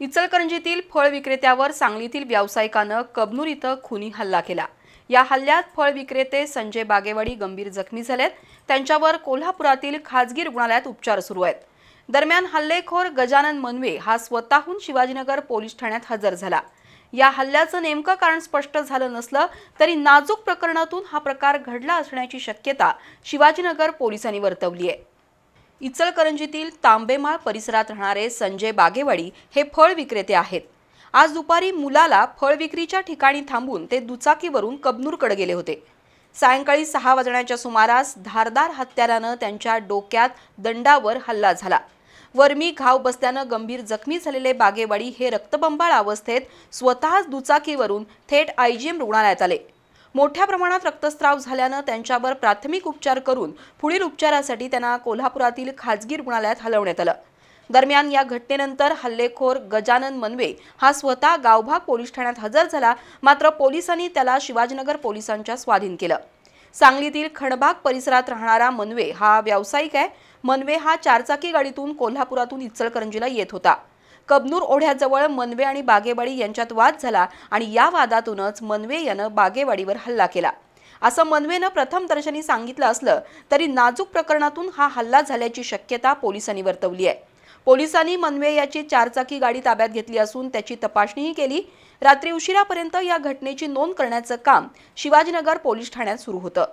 इचलकरंजीतील फळ विक्रेत्यावर सांगलीतील व्यावसायिकानं कबनूर इथं खुनी हल्ला केला. या हल्ल्यात फळ विक्रेते संजय बागेवाडी गंभीर जखमी झालेत. त्यांच्यावर कोल्हापुरातील खाजगी रुग्णालयात उपचार सुरू आहेत. दरम्यान हल्लेखोर गजानन मनवे हा स्वतःहून शिवाजीनगर पोलीस ठाण्यात हजर झाला. या हल्ल्याचं नेमकं कारण स्पष्ट झालं नसलं तरी नाजूक प्रकरणातून हा प्रकार घडला असण्याची शक्यता शिवाजीनगर पोलिसांनी वर्तवली आहे. इचलकरंजीतील तांबेमाळ परिसरात राहणारे संजय बागेवाडी हे फळ विक्रेते आहेत. आज दुपारी मुलाला फळ विक्रीच्या ठिकाणी थांबून ते दुचाकीवरून कबनूरकडे गेले होते. सायंकाळी सहा वाजण्याच्या सुमारास धारदार हत्यारानं त्यांच्या डोक्यात दंडावर हल्ला झाला. वर्मी घाव बसल्यानं गंभीर जखमी झालेले बागेवाडी हे रक्तबंबाळ अवस्थेत स्वतःच दुचाकीवरून थेट आयजीएम रुग्णालयात आले. मोठ्या प्रमाणात रक्तस्राव झाल्यानं त्यांच्यावर प्राथमिक उपचार करून पुढील उपचारासाठी त्यांना कोल्हापुरातील खाजगी रुग्णालयात हलवण्यात आलं. दरम्यान या घटनेनंतर हल्लेखोर गजानन मनवे हा स्वतः गावभाग पोलीस ठाण्यात हजर झाला मात्र पोलिसांनी त्याला शिवाजीनगर पोलिसांच्या स्वाधीन केलं. सांगलीतील खणबाग परिसरात राहणारा मनवे हा व्यावसायिक आहे. मनवे हा चारचाकी गाडीतून कोल्हापुरातून इचलकरंजीला येत होता. कबनूर ओढ्याजवळ मनवे आणि बागेवाडी यांच्यात वाद झाला आणि या वादातूनच मनवे यानं बागेवाडीवर हल्ला केला. असं मनवेनं प्रथम दर्शनी सांगितलं असलं तरी नाजूक प्रकरणातून हा हल्ला झाल्याची शक्यता पोलिसांनी वर्तवली आहे. पोलिसांनी मनवे याची चारचाकी गाडी ताब्यात घेतली असून त्याची तपासणीही केली. रात्री उशिरापर्यंत या घटनेची नोंद करण्याचं काम शिवाजीनगर पोलीस ठाण्यात सुरू होतं.